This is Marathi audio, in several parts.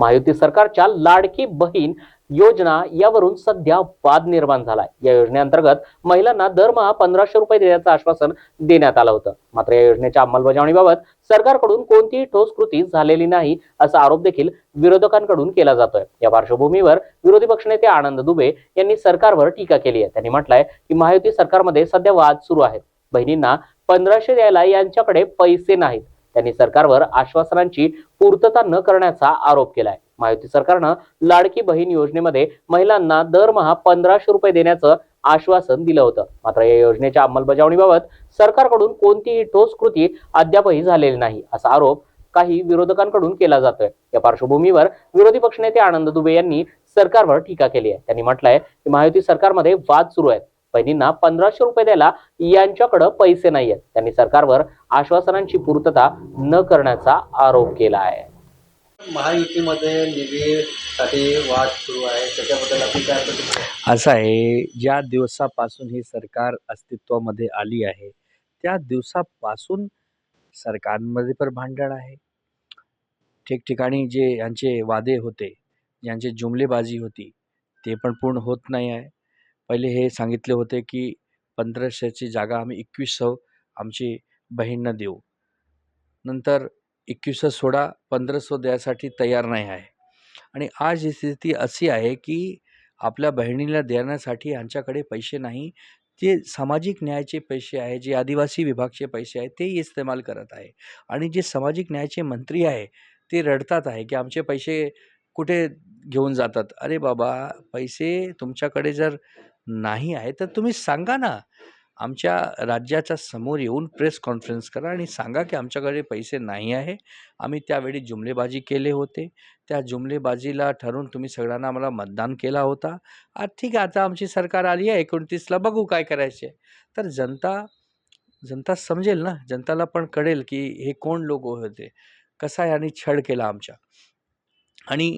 महायुती सरकारच्या लाडकी बहीण योजना यावरून सध्या वाद निर्माण झालाय. या योजनेअंतर्गत महिलांना दरमहा पंधराशे रुपये देण्याचं आश्वासन देण्यात आलं होतं. मात्र या योजनेच्या अंमलबजावणीबाबत सरकारकडून कोणतीही ठोस कृती झालेली नाही असा आरोप देखील विरोधकांकडून केला जातोय. या पार्श्वभूमीवर विरोधी पक्षनेते आनंद दुबे यांनी सरकारवर टीका केली आहे. त्यांनी म्हटलंय की महायुती सरकारमध्ये सध्या वाद सुरू आहेत. बहिणींना पंधराशे द्यायला यांच्याकडे पैसे नाहीत. त्यांनी सरकारवर आश्वासनांची पूर्तता न करण्याचा आरोप केलाय. महायुती सरकारनं लाडकी बहीण योजनेमध्ये महिलांना दरमहा पंधराशे रुपये देण्याचं आश्वासन दिलं होतं. मात्र या योजनेच्या अंमलबजावणीबाबत सरकारकडून कोणतीही ठोस कृती अद्यापही झालेली नाही असा आरोप काही विरोधकांकडून केला जातोय. या पार्श्वभूमीवर विरोधी पक्षनेते आनंद दुबे यांनी सरकारवर टीका केली आहे. त्यांनी म्हटलंय की महायुती सरकारमध्ये वाद सुरू आहेत. बहिणींना पंधराशे रुपये द्यायला यांच्याकडे पैसे नाहीयेत. त्यांनी सरकारवर आश्वासनांची पूर्तता न करण्याचा आरोप केला आहे. महायुतीमध्ये निधीसाठी वाद सुरू आहे. त्याच्याबद्दल आपण काय प्रतिक्रिया असं आहे ज्या दिवसापासून ही सरकार अस्तित्वामध्ये आली आहे त्या दिवसापासून सरकारमध्ये पण भांडण आहे. ठिकठिकाणी जे यांचे वादे होते ज्यांची जुमलेबाजी होती ते पण पूर्ण होत नाही आहे. पहिले हे सांगितले होते की पंधराशेची जागा आम्ही एकवीसशे आमची बहीणना देऊ. नंतर एकवीसशे सोडा पंधराशे द्यायसाठी तयार नाही आहे. आणि आज ही स्थिती अशी आहे की आपल्या बहिणीला देण्यासाठी यांच्याकडे पैसे नाही. जे सामाजिक न्यायाचे पैसे आहे जे आदिवासी विभागचे पैसे आहे ते इस्तेमाल करत आहे. आणि जे सामाजिक न्यायाचे मंत्री आहे ते रडतात आहे की आमचे पैसे कुठे घेऊन जातात? अरे बाबा पैसे तुमच्याकडे जर नाही आहे तर तुम्ही सांगा ना. आमच्या राज्याच्या समोर येऊन प्रेस कॉन्फरन्स करा आणि सांगा की आमच्याकडे पैसे नाही आहे. आम्ही त्यावेळी जुमलेबाजी केले होते. त्या जुमलेबाजीला ठरून तुम्ही सगळ्यांना आम्हाला मतदान केला होता. ठीक आहे आता आमची सरकार आली आहे एकोणतीसला बघू काय करायचे. तर जनता जनता समजेल ना. जनताला पण कळेल की हे कोण लोक होते. कसा यांनी छळ केला आमच्या. आणि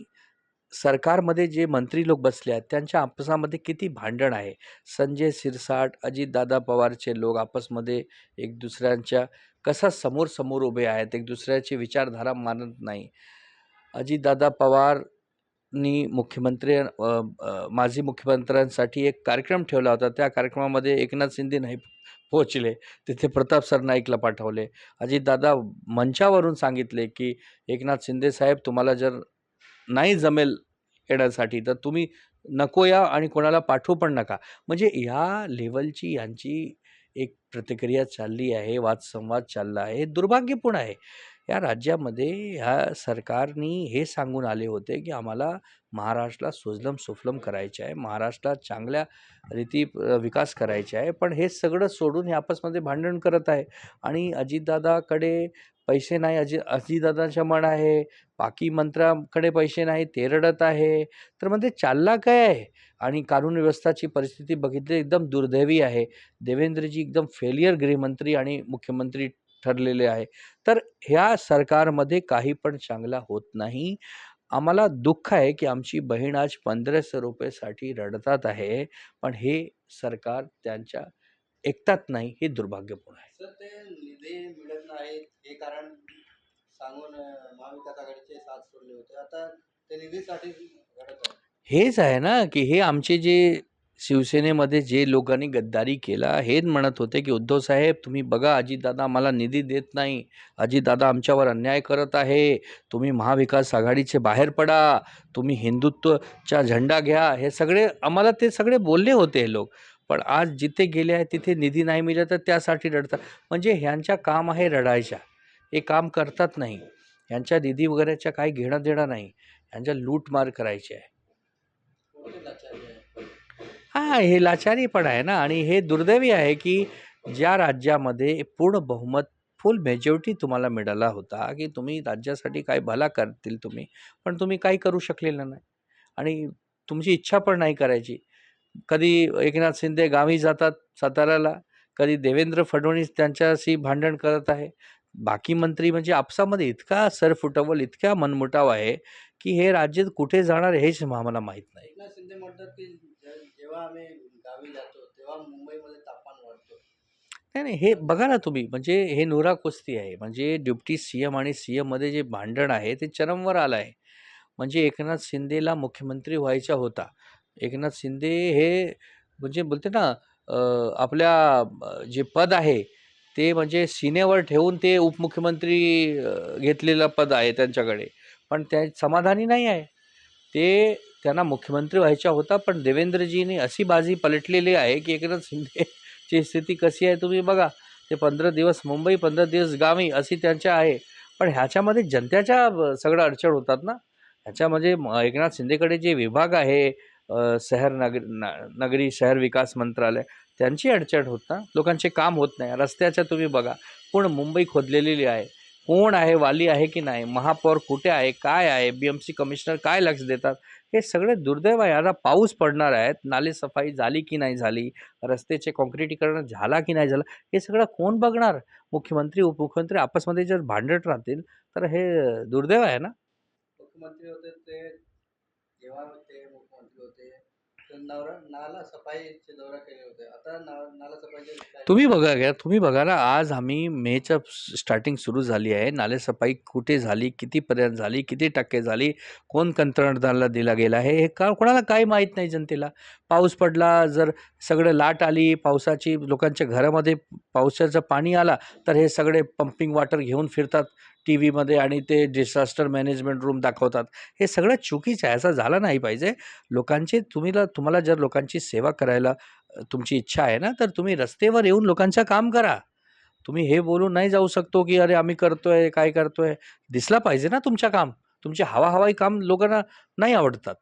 सरकारमध्ये जे मंत्री लोक बसले आहेत त्यांच्या आपसामध्ये किती भांडण आहे? संजय सिरसाट अजितदादा पवारचे लोक आपसमध्ये एक दुसऱ्यांच्या कसा समोर समोर उभे आहेत? एक दुसऱ्याची विचारधारा मानत नाही. अजितदादा पवारनी मुख्यमंत्री माजी मुख्यमंत्र्यांसाठी एक कार्यक्रम ठेवला होता. त्या कार्यक्रमामध्ये एकनाथ शिंदे नाही पोहोचले. तिथे प्रताप सरनाईकला पाठवले. अजितदादा मंचावरून सांगितले की एकनाथ शिंदे साहेब तुम्हाला जर नाही जमेल येण्यासाठी तर तुम्ही नको या आणि कोणाला पाठवू पण नका. म्हणजे ह्या लेवलची यांची एक प्रतिक्रिया चालली आहे वादसंवाद चालला आहे हे दुर्भाग्यपूर्ण आहे. या राज्यामध्ये ह्या सरकारनी हे सांगून आले होते की आम्हाला महाराष्ट्राला सुजलम सुफलम करायचे आहे महाराष्ट्रात चांगल्या रीती विकास करायचे आहे पण हे सगळं सोडून हे आपसमध्ये भांडण करत आहे. आणि अजितदादाकडे पैसे नाही अजि अजितदादांच्या मन आहे बाकी मंत्र्याकडे पैसे नाही ते रडत आहे. तर म्हणजे चालला काय आहे? आणि कानून व्यवस्थाची परिस्थिती बघितली एकदम दुर्दैवी आहे. देवेंद्रजी एकदम फेलियर गृहमंत्री आणि मुख्यमंत्री ठरलेले आहे. तर ह्या सरकारमध्ये काही पण चांगला होत नाही. आम्हाला दुःख आहे की आमची बहीण आज पंधराशे रुपयेसाठी रडतात आहे पण हे सरकार त्यांच्या ऐकतात नाही हे दुर्भाग्यपूर्ण आहे. सर ते निधी मिळत नाही हे कारण सांगून महाविकास आघाडीचे साथ सोडले होते. आता ते निधीसाठी आहे हेच आहे ना की हे आमचे जे शिवसेनेमध्ये जे लोकांनी गद्दारी केला हेच म्हणत होते की उद्धव साहेब तुम्ही बघा अजितदादा आम्हाला निधी देत नाही. अजितदादा आमच्यावर अन्याय करत आहे. तुम्ही महाविकास आघाडीचे बाहेर पडा. तुम्ही हिंदुत्वचा झेंडा घ्या. हे सगळे आम्हाला ते सगळे बोलले होते हे लोक. पण आज जिथे गेले आहे तिथे निधी नाही मिळत तर त्यासाठी रडतात. म्हणजे ह्यांच्या काम आहे रडायच्या. हे काम करतात नाही. ह्यांच्या निधी वगैरेच्या काही घेणं देणं नाही. ह्यांच्या लूटमार करायची आहे. हां हे लाचारी पण आहे ना? आणि हे दुर्दैवी आहे की ज्या राज्यामध्ये पूर्ण बहुमत फुल मेजॉरिटी तुम्हाला मिळाला होता की तुम्ही राज्यासाठी काय भला करतील तुम्ही पण तुम्ही काही करू शकलेलं नाही. आणि तुमची इच्छा पण नाही करायची. कधी एकनाथ शिंदे गावी जातात साताऱ्याला कधी देवेंद्र फडणवीस त्यांच्याशी भांडण करत आहे. बाकी मंत्री म्हणजे आपसामध्ये इतका सरफुटवल इतका मनमुटाव आहे की हे राज्य कुठे जाणार हेच आम्हाला माहीत नाही. जेव्हा आम्ही गावी जातो तेव्हा मुंबईमध्ये तापमान वाढतो. नाही नाही हे बघा ना तुम्ही. म्हणजे हे नोरा कुस्ती आहे. म्हणजे डिप्टी सी एम आणि सी एममध्ये जे भांडण आहे ते चरमवर आलं आहे. म्हणजे एकनाथ शिंदेला मुख्यमंत्री व्हायचा होता. एकनाथ शिंदे हे म्हणजे बोलते ना आपल्या जे पद आहे ते म्हणजे सीनेवर ठेवून ते उपमुख्यमंत्री घेतलेलं पद आहे त्यांच्याकडे. पण त्या समाधानी नाही आहे. ते त्यांना मुख्यमंत्री व्हायचा होता पण देवेंद्रजीने अशी बाजी पलटलेली आहे की एकनाथ शिंदेची स्थिती कशी आहे तुम्ही बघा. ते पंधरा दिवस मुंबई पंधरा दिवस गावी अशी त्यांच्या आहे. पण ह्याच्यामध्ये जनतेच्या सगळं अडचण होतात ना. ह्याच्यामध्ये एकनाथ शिंदेकडे जे विभाग आहे शहर नगर न- नगरी शहर विकास मंत्रालय त्यांची अडचण होत ना. लोकांचे काम होत नाही. रस्त्याच्या तुम्ही बघा. पूर्ण मुंबई खोदलेली आहे? कोण आहे वाली आहे की नाही? महापौर कुठे आहे? काय आहे? बी एम सी कमिशनर काय लक्ष देतात? हे सगळे दुर्दैव आहे. आता पाऊस पडणार आहेत. नाले सफाई झाली की नाही झाली? रस्त्याचे कॉन्क्रिटीकरण झाला की नाही झालं? हे सगळं कोण बघणार? मुख्यमंत्री उपमुख्यमंत्री आपसमध्ये जर भांडत राहतील तर हे दुर्दैव आहे ना? मुख्यमंत्री होते ते जेव्हा ते मुख्यमंत्री होते. नाला सफाईचे दौरा केले होते. आता नाला सफाईचे तुम्ही बघा घ्या तुम्ही बघा ना आज आम्ही मेच्या स्टार्टिंग सुरू झाली आहे. नालेसफाई कुठे झाली कितीपर्यंत झाली किती टक्के झाली कोण कंत्राटदाराला दिला गेला आहे हे का कोणाला काही माहीत नाही जनतेला. पाऊस पडला जर सगळं लाट आली पावसाची लोकांच्या घरामध्ये पावसाचं पाणी आला तर हे सगळे पंपिंग वॉटर घेऊन फिरतात. टी व्हीमध्ये आणि ते डिझास्टर मॅनेजमेंट रूम दाखवतात. हे सगळं चुकीचं आहे. असं झालं नाही पाहिजे. लोकांची तुम्हीला तुम्हाला जर लोकांची सेवा करायला तुमची इच्छा आहे ना तर तुम्ही रस्तेवर येऊन लोकांचं काम करा. तुम्ही हे बोलून नाही जाऊ शकतो की अरे आम्ही करतोय काय करतोय. दिसला पाहिजे ना तुमचं काम. तुमचे हवाहवाई काम लोकांना नाही आवडतात.